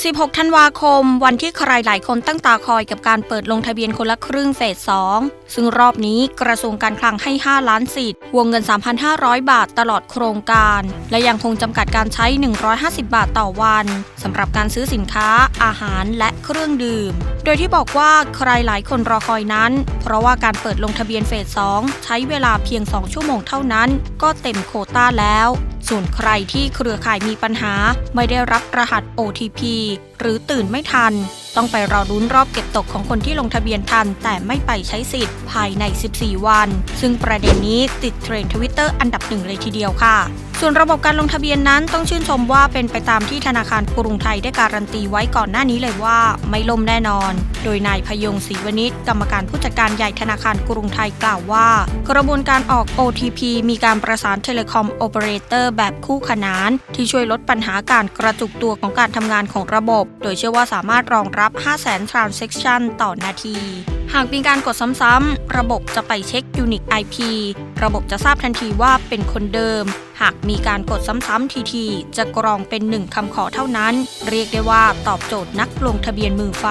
16 ธันวาคม วันที่ใครหลายคนตั้งตาคอยกับการเปิดลงทะเบียนคนละครึ่งเฟส 2 ซึ่งรอบนี้กระทรวงการคลังให้ 5 ล้านสิทธิ์ วงเงิน 3,500 บาทตลอดโครงการ และยังคงจำกัดการใช้ 150 บาทต่อวันสำหรับการซื้อสินค้า อาหารและเครื่องดื่ม โดยที่บอกว่าใครหลายคนรอคอยนั้น เพราะว่าการเปิดลงทะเบียนเฟส 2 ใช้เวลาเพียง 2 ชั่วโมงเท่านั้น ก็เต็มโคต้าแล้ว ส่วนใครที่เครือข่ายมีปัญหา ไม่ได้รับรหัส OTP หรือตื่นไม่ทัน ต้องไปรอรุ้นรอบเก็บตกของคนที่ลงทะเบียนทัน แต่ไม่ไปใช้สิทธิ์ภายใน 14 วัน ซึ่งประเด็นนี้ติดเทรนด์ทวิตเตอร์อันดับหนึ่งเลยทีเดียวค่ะ ส่วนระบบการลงทะเบียนนั้นต้องชื่นชมว่าเป็นไปตามที่ธนาคารกรุงไทยได้การันตีไว้ก่อนหน้านี้เลยว่าไม่ล่มแน่นอน โดยนายพยงศรีวณิชกรรมการผู้จัดการใหญ่ธนาคารกรุงไทยกล่าวว่า กระบวนการออก OTP มีการประสานเทเลคอมโอเปอเรเตอร์แบบคู่ขนาน ที่ช่วยลดปัญหาการกระจุกตัวของการทำงานของระบบ โดยเชื่อว่าสามารถรองรับ 500,000 transaction ต่อนาทีหากมีการกดซ้ำๆ ระบบจะไปเช็ค Unique IP ระบบจะทราบทันทีว่าเป็นคนเดิม หากมีการกดซ้ำๆทีๆ จะกรองเป็นหนึ่งคำขอเท่านั้น เรียกได้ว่าตอบโจทย์นักลงทะเบียนมือไฟ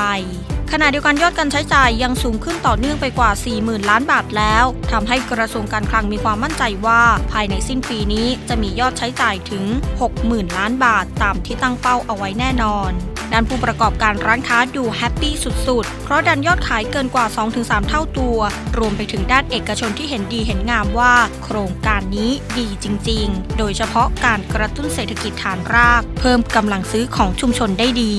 ขณะเดียวกันยอดการใช้จ่ายยังสูงขึ้นต่อเนื่องไปกว่า 40,000 ล้านบาทแล้วทำให้กระทรวงการคลังมีความมั่นใจว่า ภายในสิ้นปีนี้จะมียอดใช้จ่ายถึง 60,000 ล้านบาทตามที่ตั้งเป้าเอาไว้แน่นอน ด้านผู้ประกอบการร้านค้าดูแฮปปี้สุดๆ เพราะดันยอดขายเกินกว่า 2-3 เท่าตัว รวมไปถึงด้านเอกชนที่เห็นดีเห็นงามว่า โครงการนี้ดีจริง ๆ โดยเฉพาะการกระตุ้นเศรษฐกิจฐานราก เพิ่มกำลังซื้อของชุมชนได้ดี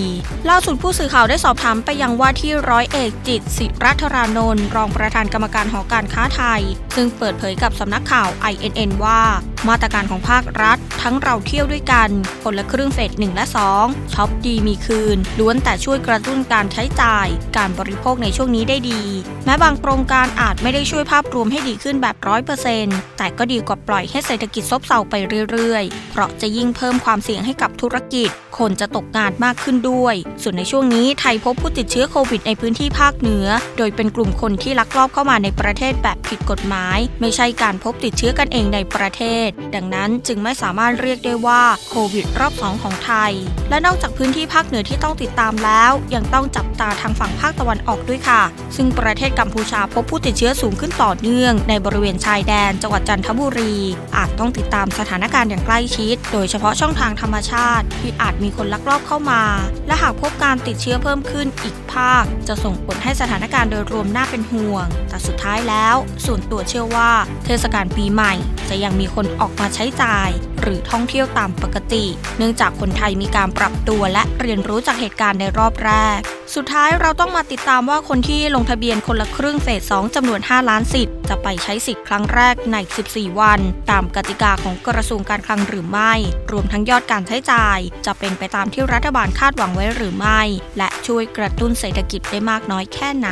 ล่าสุดผู้สื่อข่าวได้สอบถามไปยังว่าที่ร้อยเอกจิตศิรัธรานนท์รองประธานกรรมการหอการค้าไทย ซึ่งเปิดเผยกับสำนักข่าว INN ว่า มาตรการของภาครัฐ ทั้งเราเที่ยวด้วยกัน คนละครึ่งเฟส1และ2ช็อปดีมีคืน ล้วนแต่ช่วยกระตุ้นการใช้จ่าย การบริโภคในช่วงนี้ได้ดี แม้บางโครงการอาจไม่ได้ช่วยภาพรวมให้ดีขึ้นแบบร้อยเปอร์เซ็นต์แต่ก็ดีกว่าปล่อยให้เศรษฐกิจซบเซาไปเรื่อยๆ เพราะจะยิ่งเพิ่มความเสี่ยงให้กับธุรกิจ คนจะตกงานมากขึ้นด้วย ส่วนในช่วงนี้ไทยพบผู้ติดเชื้อโควิดในพื้นที่ภาคเหนือ โดยเป็นกลุ่มคนที่ลักลอบเข้ามาในประเทศแบบผิดกฎหมาย ไม่ใช่การพบติดเชื้อกันเองในประเทศ ดังนั้นจึงไม่สามารถเรียกได้ว่าโควิดรอบสองของไทย และนอกจากพื้นที่ภาคเหนือที่ต้องติดตามแล้ว ยังต้องจับตาทางฝั่งภาคตะวันออกด้วยค่ะ ซึ่งประเทศกัมพูชาพบผู้ติดเชื้อสูงขึ้นต่อเนื่อง ในบริเวณชายแดนจังหวัดจันทบุรี อาจต้องติดตามสถานการณ์อย่างใกล้ชิด โดยเฉพาะช่องทางธรรมชาติที่อาจมีคนลักลอบเข้ามา และหากพบ การติดเชื้อเพิ่มขึ้นอีกภาค จะส่งผลให้สถานการณ์โดยรวมน่าเป็นห่วง แต่สุดท้ายแล้ว ส่วนตัวเชื่อว่า เทศกาลปีใหม่ จะยังมีคนออกมาใช้จ่าย หรือท่องเที่ยวตามปกติ เนื่องจากคนไทยมีการปรับตัวและเรียนรู้จากเหตุการณ์ในรอบแรก สุดท้ายเราต้องมาติดตามว่าคนที่ลงทะเบียนคนละครึ่งเฟส 2จำนวน 5 ล้านสิทธิ์จะไปใช้สิทธิ์ครั้งแรกใน 14 วัน ตามกติกาของกระทรวงการคลังหรือไม่ รวมทั้งยอดการใช้จ่าย จะเป็นไปตามที่รัฐบาลคาดหวังไว้หรือไม่ และช่วยกระตุ้นเศรษฐกิจได้มากน้อยแค่ไหน